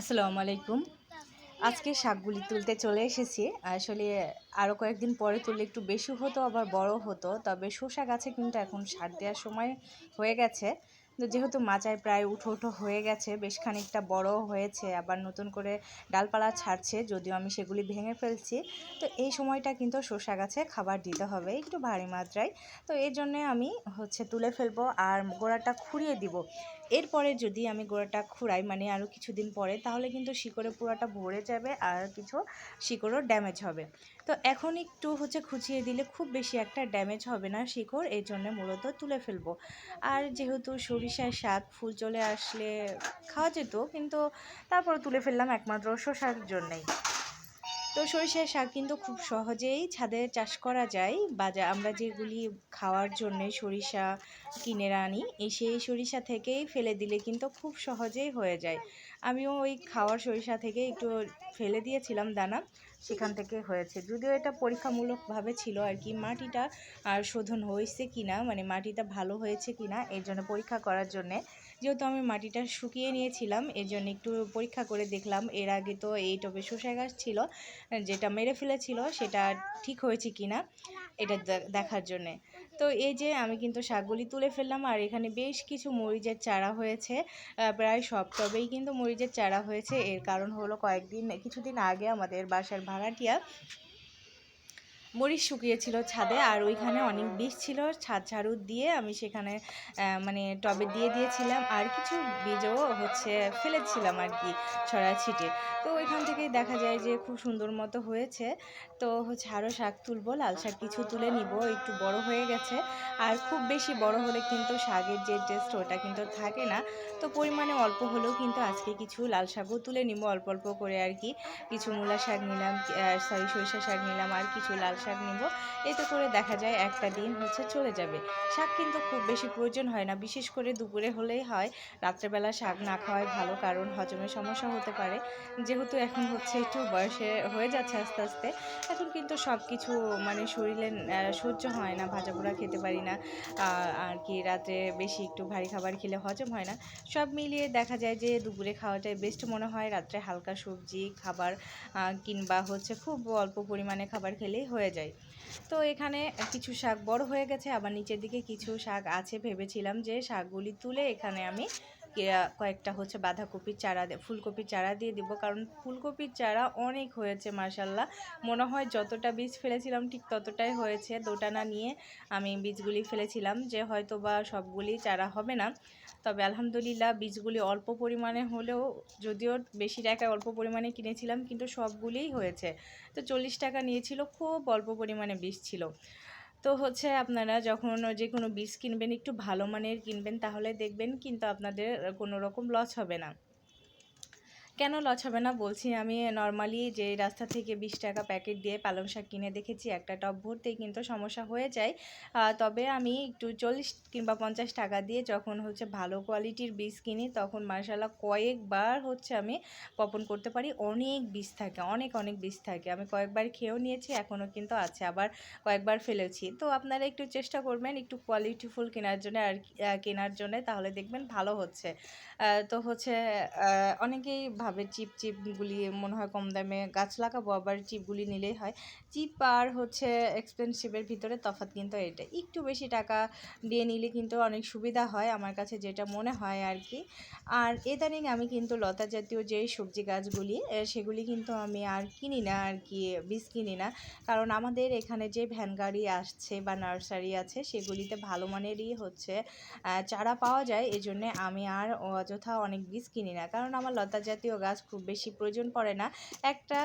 আসসালামু আলাইকুম। আজকে শাকগুলি তুলতে চলে এসেছি। আসলে আরও কয়েকদিন পরে তুললে একটু বেশি হতো, আবার বড় হতো। তবে শসা গাছে কিন্তু এখন সার দেওয়ার সময় হয়ে গেছে। যেহেতু মাচায় প্রায় উঠো উঠো হয়ে গেছে, বেশ খানিকটা বড় হয়েছে, আবার নতুন করে ডালপালা ছাড়ছে, যদিও আমি সেগুলি ভেঙে ফেলছি। তো এই সময়টা কিন্তু শসা গাছে খাবার দিতে হবে, একটু ভারী মাত্রায়। তো এই জন্যে আমি হচ্ছে তুলে ফেলব আর গোড়াটা খুঁড়িয়ে দিব। এরপরে যদি আমি গোড়াটা খুঁড়াই মানে আরও কিছুদিন পরে, তাহলে কিন্তু শিকড়ে পুরাটা ভরে যাবে আর কিছু শিকড়ও ড্যামেজ হবে। তো এখন একটু হচ্ছে খুঁচিয়ে দিলে খুব বেশি একটা ড্যামেজ হবে না শিকড় এই জন্য মূলত তুলে ফেলব। আর যেহেতু সরিষার শাক ফুল চলে আসলে খাওয়া যেত, কিন্তু তারপর তুলে ফেললাম একমাত্র শসার জন্যেই। তো সরিষার শাক কিন্তু খুব সহজেই ছাদে চাষ করা যায়। বাজার আমরা যেগুলি খাওয়ার জন্যে সরিষা কিনে আনি সেই সরিষা থেকেই ফেলে দিলে কিন্তু খুব সহজেই হয়ে যায়। আমিও ওই খাওয়ার সরিষা থেকে একটু ফেলে দিয়েছিলাম দানা। সেখান থেকে হয়েছে। যদিও এটা পরীক্ষামূলকভাবে ছিল আর কি, মাটিটা আর শোধন হয়েছে কি না মানে মাটিটা ভালো হয়েছে কি না এর জন্য পরীক্ষা করার জন্যে। যেহেতু আমি মাটিটা শুকিয়ে নিয়েছিলাম, এর জন্য একটু পরীক্ষা করে দেখলাম। এর আগে তো এই টবে শসা গাছ ছিল, যেটা মেরে ফেলেছিল, সেটা ঠিক হয়েছে কি না এটা দেখার জন্যে। তো এই যে আমি কিন্তু শাকগুলি তুলে ফেললাম, আর এখানে বেশ কিছু মরিচের চারা হয়েছে। প্রায় সব টবেই কিন্তু মরিচের চারা হয়েছে। এর কারণ হলো কয়েকদিন, কিছুদিন আগে আমাদের বাসার ভাড়াটিয়া মরিচ শুকিয়েছিল ছাদে আর ওইখানে অনেক বীজ ছিল। ছাদ ঝাড়ু দিয়ে আমি সেখানে মানে টবে দিয়ে দিয়েছিলাম আর কিছু বীজও হচ্ছে ফেলেছিলাম আর কি ছড়া ছিটে। তো ওইখান থেকে দেখা যায় যে খুব সুন্দর মতো হয়েছে। তো হচ্ছে আরও শাক তুলবো, লাল শাক কিছু তুলে নিব, একটু বড় হয়ে গেছে। আর খুব বেশি বড় হলে কিন্তু শাকের যে টেস্ট ওটা কিন্তু থাকে না। তো পরিমাণে অল্প হলেও কিন্তু আজকে কিছু লাল শাকও তুলে নিব, অল্প অল্প করে আর কি। কিছু মূলা শাক নিলাম সরি সরিষা শাক নিলাম, আর কিছু লাল শাক নিব। এতে করে দেখা যায় একটা দিন হচ্ছে চলে যাবে। শাক কিন্তু খুব বেশি প্রয়োজন হয় না। বিশেষ করে দুপুরে হলেই হয়। রাত্রেবেলা শাক না খাওয়াই ভালো কারণ হজমের সমস্যা হতে পারে। যেহেতু এখন হচ্ছে একটু বয়সে হয়ে যাচ্ছে আস্তে আস্তে, এখন কিন্তু সব কিছু মানে শরীরে সহ্য হয় না। ভাজা পোড়া খেতে পারি না। আর কি রাতে বেশি একটু ভারী খাবার খেলে হজম হয় না। সব মিলিয়ে দেখা যায় যে দুপুরে খাওয়াটাই বেস্ট মনে হয়। রাত্রে হালকা সবজি, খাবার কিংবা হচ্ছে খুব অল্প পরিমাণে খাবার খেলেই হয়ে যায়। তো এখানে কিছু শাক বড় হয়ে গেছে, আবার নিচের দিকে কিছু শাক আছে, ভেবেছিলাম যে শাকগুলি তুলে এখানে আমি কয়েকটা হচ্ছে বাঁধাকপির চারা ফুলকপির চারা দিয়ে দিব। কারণ ফুলকপির চারা অনেক হয়েছে মার্শাল্লাহ মনে হয় যতটা বীজ ফেলেছিলাম ঠিক ততটাই হয়েছে। দোটানা নিয়ে আমি বীজগুলি ফেলেছিলাম যে হয়তো বা সবগুলি চারা হবে না। তবে আলহামদুলিল্লাহ বীজগুলি অল্প পরিমাণে হলেও যদিও বেশি টাকায় অল্প পরিমাণে কিনেছিলাম, কিন্তু সবগুলিই হয়েছে। তো চল্লিশ টাকা নিয়েছিল, খুব অল্প পরিমাণে বীজ ছিল। তো হচ্ছে আপনারা যখন যে কোনো বীজ কিনবেন, একটু ভালো মানের কিনবেন, তাহলে দেখবেন কিন্তু আপনাদের কোনো রকম লস হবে না। কেন লস হবে না? বলছি, আমি নর্মালি যে রাস্তা থেকে বিশ টাকা প্যাকেট দিয়ে পালং শাক কিনে দেখেছি, একটা টব ভরতেই কিন্তু সমস্যা হয়ে যায়। তবে আমি একটু চল্লিশ কিংবা পঞ্চাশ টাকা দিয়ে যখন হচ্ছে ভালো কোয়ালিটির বীজ কিনি, তখন মার্শাল্লাহ কয়েকবার হচ্ছে আমি বপন করতে পারি। অনেক বীজ থাকে, অনেক অনেক বীজ থাকে। আমি কয়েকবার খেয়েও নিয়েছি এখনও কিন্তু আছে। আবার কয়েকবার ফেলেছি। তো আপনারা একটু চেষ্টা করবেন একটু কোয়ালিটিফুল কেনার জন্য আর কেনার জন্য, তাহলে দেখবেন ভালো হচ্ছে। তো হচ্ছে অনেকেই ভাবে চিপ চিপগুলি মনে হয় কম দামে গাছ লাগাবো, আবার চিপগুলি নিলেই হয়। চিপ আর হচ্ছে এক্সপেন্সিভের ভিতরে তফাৎ কিন্তু এটা একটু বেশি টাকা দিয়ে নিলে কিন্তু অনেক সুবিধা হয় আমার কাছে যেটা মনে হয় আর কি। আর এদানিং আমি কিন্তু লতা জাতীয় যেই সবজি গাছগুলি সেগুলি কিন্তু আমি আর কিনি না আর কি, বীজ কিনি না। কারণ আমাদের এখানে যে ভ্যান গাড়ি আসছে বা নার্সারি আছে, সেগুলিতে ভালো মানেরই হচ্ছে চারা পাওয়া যায়। এজন্যে আমি আর অযথা অনেক বীজ কিনি না। কারণ আমার লতা জাতীয় গাছ খুব বেশি প্রয়োজন পড়ে না। একটা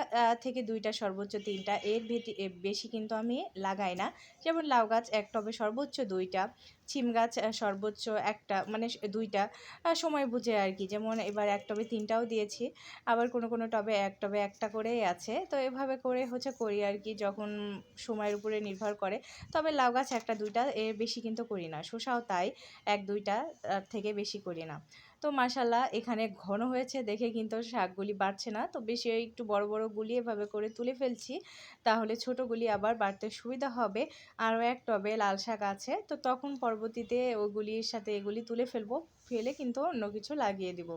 থেকে দুইটা সর্বোচ্চ তিনটা। এর ভেটি বেশি কিন্তু আমি লাগাই না। যেমন লাউ গাছ এক টবে সর্বোচ্চ দুইটা, ছিম গাছ সর্বোচ্চ একটা মানে দুইটা সময় বুঝে আর কি। যেমন এবার এক টবে তিনটাও দিয়েছি, আবার কোনো কোনো টবে এক টবে একটা করেই আছে। তো এভাবে করে হচ্ছে করি আর কি, যখন সময়ের উপরে নির্ভর করে। তবে লাউ গাছ একটা দুইটা এর বেশি কিন্তু করি না। শসাও তাই, এক দুইটা থেকে বেশি করি না। তো মাসাল্লাহ এখানে ঘন হয়েছে দেখে কিন্তু শাকগুলি বাড়ছে না। তো বেশি একটু বড় বড় গুলি এভাবে করে তুলে ফেলছি। তাহলে ছোটোগুলি আবার বাড়তে সুবিধা হবে। আরও এক টবে লাল শাক আছে। তো তখন পরবর্তীতে ওগুলির সাথে এগুলি তুলে ফেলব। ফেলে কিন্তু অন্য কিছু লাগিয়ে দিব।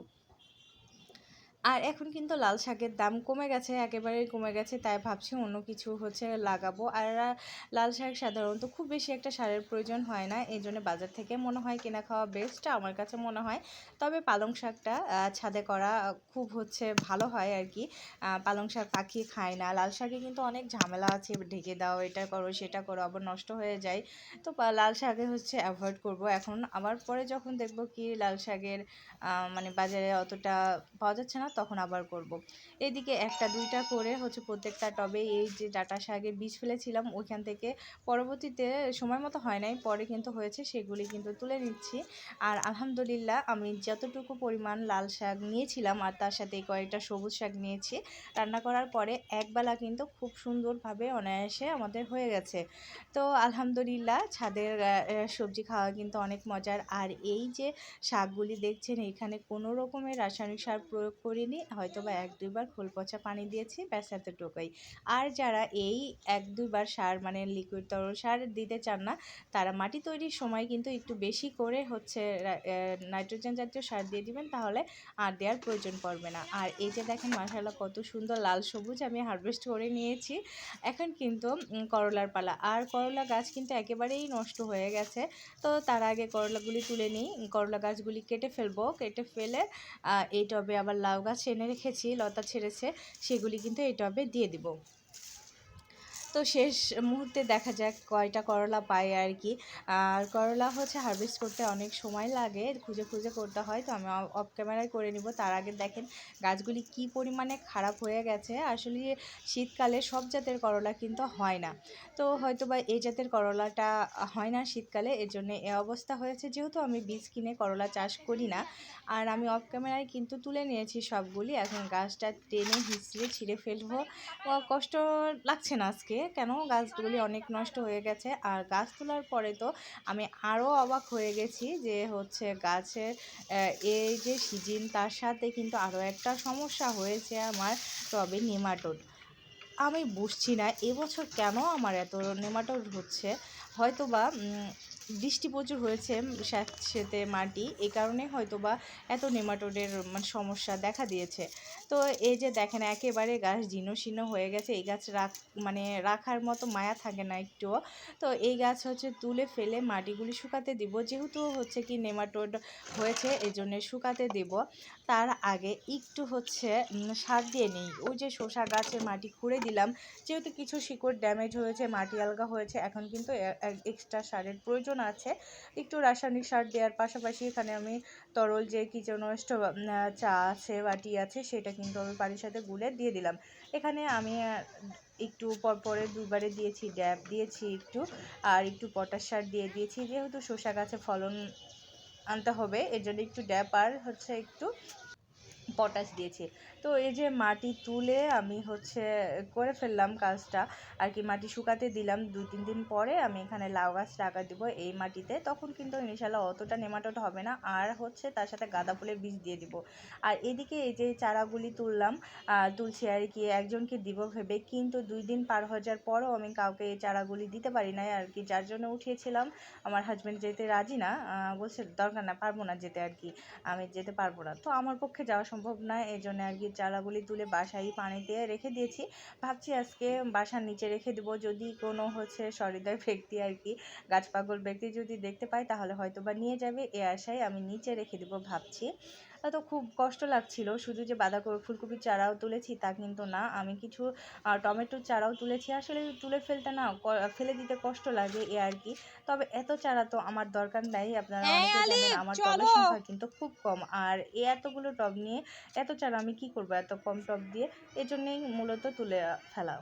আর এখন কিন্তু লাল শাকের দাম কমে গেছে, একেবারেই কমে গেছে, তাই ভাবছি অন্য কিছু হচ্ছে লাগাবো। আর লাল শাক সাধারণত খুব বেশি একটা সারের প্রয়োজন হয় না, এই জন্য বাজার থেকে মনে হয় কিনা খাওয়া বেস্ট আমার কাছে মনে হয়। তবে পালং শাকটা ছাদে করা খুব হচ্ছে ভালো হয় আর কি। পালং শাক পাখি খায় না, লাল শাকে কিন্তু অনেক ঝামেলা আছে, ঢেকে দাও, এটা করো, সেটা করো, আবার নষ্ট হয়ে যায়। তো লাল শাকে হচ্ছে অ্যাভয়েড করব। এখন আবার পরে যখন দেখব কি লাল শাকের মানে বাজারে অতটা পাওয়া যাচ্ছে না তখন আবার করব। এদিকে একটা দুইটা করে হচ্ছে প্রত্যেকটা টবে এই যে ডাটা শাকের বীজ ফেলেছিলাম, ওইখান থেকে পরবর্তীতে সময় মতো হয় নাই, পরে কিন্তু হয়েছে, সেগুলি কিন্তু তুলে নিচ্ছি। আর আলহামদুলিল্লাহ আমি যতটুকু পরিমাণ লাল শাক নিয়েছিলাম আর তার সাথে কয়েকটা সবুজ শাক নিয়েছি, রান্না করার পরে একবেলা কিন্তু খুব সুন্দরভাবে অনায়াসে আমাদের হয়ে গেছে। তো আলহামদুলিল্লাহ ছাদের সবজি খাওয়া কিন্তু অনেক মজার। আর এই যে শাকগুলি দেখছেন, এখানে কোনো রকমের রাসায়নিক সার প্রয়োগ করিনি হয়তো বা এক দুইবার খোল পচা পানি দিয়েছি, ব্যাস এতটুকুই। আর যারা এই এক দুইবার সার মানে লিকুইড তরল সার দিতে চান না, তারা মাটি তৈরির সময় কিন্তু একটু বেশি করে হচ্ছে নাইট্রোজেন জাতীয় সার দিয়ে দিবেন, তাহলে আর দেওয়ার প্রয়োজন পড়বে না। আর এই যে দেখেন মাশাল্লাহ কত সুন্দর লাল সবুজ আমি হারভেস্ট করে নিয়েছি। এখন কিন্তু করলার পালা। আর করলা গাছ কিন্তু একেবারেই নষ্ট হয়ে গেছে। তো তার আগে করলাগুলি তুলে নিই। করলা গাছগুলি কেটে ফেলব, কেটে ফেলে এই টবে আবার লাউ গাছ এনে রেখেছি লতা ছেড়েছে সেগুলি কিন্তু এই টবে দিয়ে দিব। তো শেষ মুহূর্তে দেখা যাক কয়টা করলা পাই আর কি। আর করলা হচ্ছে হারভেস্ট করতে অনেক সময় লাগে, খুঁজে খুঁজে করতে হয়। তো আমি অফ ক্যামেরায় করে নিব। তার আগে দেখেন গাছগুলি কি পরিমাণে খারাপ হয়ে গেছে। আসলে শীতকালে সব জাতের করলা কিন্তু হয় না। তো হয়তো বা এই জাতের করলাটা হয় না শীতকালে, এর জন্য এ অবস্থা হয়েছে। যেহেতু আমি বীজ কিনে করলা চাষ করি না, আর আমি অফ ক্যামেরায় কিন্তু তুলে নিয়েছি সবগুলি। এখন গাছটা টেনে হিসড়ে ছিঁড়ে ফেলব। কষ্ট লাগছে না আজকে। কেন গাছগুলি অনেক নষ্ট হয়ে গেছে? আর গাছ তোলার পরে তো আমি আরও অবাক হয়ে গেছি যে হচ্ছে গাছের এই যে সিজিন তার সাথে কিন্তু আরও একটা সমস্যা হয়েছে আমার টবে নেমাটোড। আমি বুঝছি না এবছর কেন আমার এত নেমাটোড হচ্ছে? হয়তো বা বৃষ্টি প্রচুর হয়েছে স্যাঁতসেঁতে মাটি এই কারণে হয়তো বা এত নেমাটোডের মানে সমস্যা দেখা দিয়েছে। তো এই যে দেখেন, একেবারে গাছ জীর্ণ শীর্ণ হয়ে গেছে, এই গাছ রাখ মানে রাখার মতো মায়া থাকে না একটুও। তো এই গাছ হচ্ছে তুলে ফেলে মাটিগুলি শুকাতে দিব, যেহেতু হচ্ছে কি নেমাটোড হয়েছে এই জন্য শুকাতে দেব। তার আগে একটু হচ্ছে সার দিয়ে নিই। ওই যে শসা গাছের মাটি খুঁড়ে দিলাম, যেহেতু কিছু শিকড় ড্যামেজ হয়েছে, মাটি আলগা হয়েছে, এখন কিন্তু এক্সট্রা সারের প্রয়োজন আছে। একটু রাসায়নিক সার দেওয়ার পাশাপাশি এখানে আমি তরল যে কিচেনস্ট চা আছে বাটি আছে সেটা কিন্তু আমি পানির সাথে গুলে দিয়ে দিলাম। এখানে আমি একটু পরপরে দুবারে দিয়েছি ড্যাব দিয়েছি একটু আর একটু পটাশ সার দিয়ে দিয়েছি। যেহেতু শসা গাছে ফলন আনতে হবে, এর জন্য একটু ড্যাপ আর হচ্ছে একটু পটাশ দিয়েছি। তো এই যে মাটি তুলে আমি হচ্ছে করে ফেললাম কাজটা, আর কি মাটি শুকাতে দিলাম দুই তিন দিন পরে আমি এখানে লাউ গাছ টাকা দিব এই মাটিতে। তখন কিন্তু ইনশাল্লাহ অতটা নেমাটোড হবে না, আর হচ্ছে তার সাথে গাঁদা ফুলের বীজ দিয়ে দিব। আর এদিকে এই যে চারাগুলি তুললাম তুলছি আর কি একজনকে দিব ভেবে, কিন্তু দুই দিন পার হয়ে যাওয়ার পরও আমি কাউকে এই চারাগুলি দিতে পারি নাই আর কি। যার জন্য উঠিয়েছিলাম, আমার হাজব্যান্ড যেতে রাজি না বলছে দরকার না, পারব না যেতে আর কি, আমি যেতে পারব না। তো আমার পক্ষে যাওয়া সম্ভব নয় এই জন্য আর কি চারাগুলি তুলে বাসায় পানিতে রেখে দিয়েছি। ভাবছি আজকে বাসার নিচে রেখে দেবো। যদি কোনো হচ্ছে সহৃদয় ব্যক্তি আর কি, গাছ পাগল ব্যক্তি যদি দেখতে পায়, তাহলে হয়তো বা নিয়ে যাবে। এ আশায় আমি নিচে রেখে দেবো ভাবছি। তা তো খুব কষ্ট লাগছিল। শুধু যে বাঁধাকপি ফুলকপির চারাও তুলেছি তা কিন্তু না। আমি কিছু টমেটোর চারাও তুলেছি। আসলে তুলে ফেলতে না ফেলে দিতে কষ্ট লাগে এ আর কি। তবে এত চারা তো আমার দরকার নাই। আপনারা অনেকে জানেন আমার। টবের সংখ্যা কিন্তু খুব কম। আর এই এতগুলো টব নিয়ে এত চারা আমি কি করব? এত কম টব দিয়ে এজন্যই মূলত তুলে ফেলা।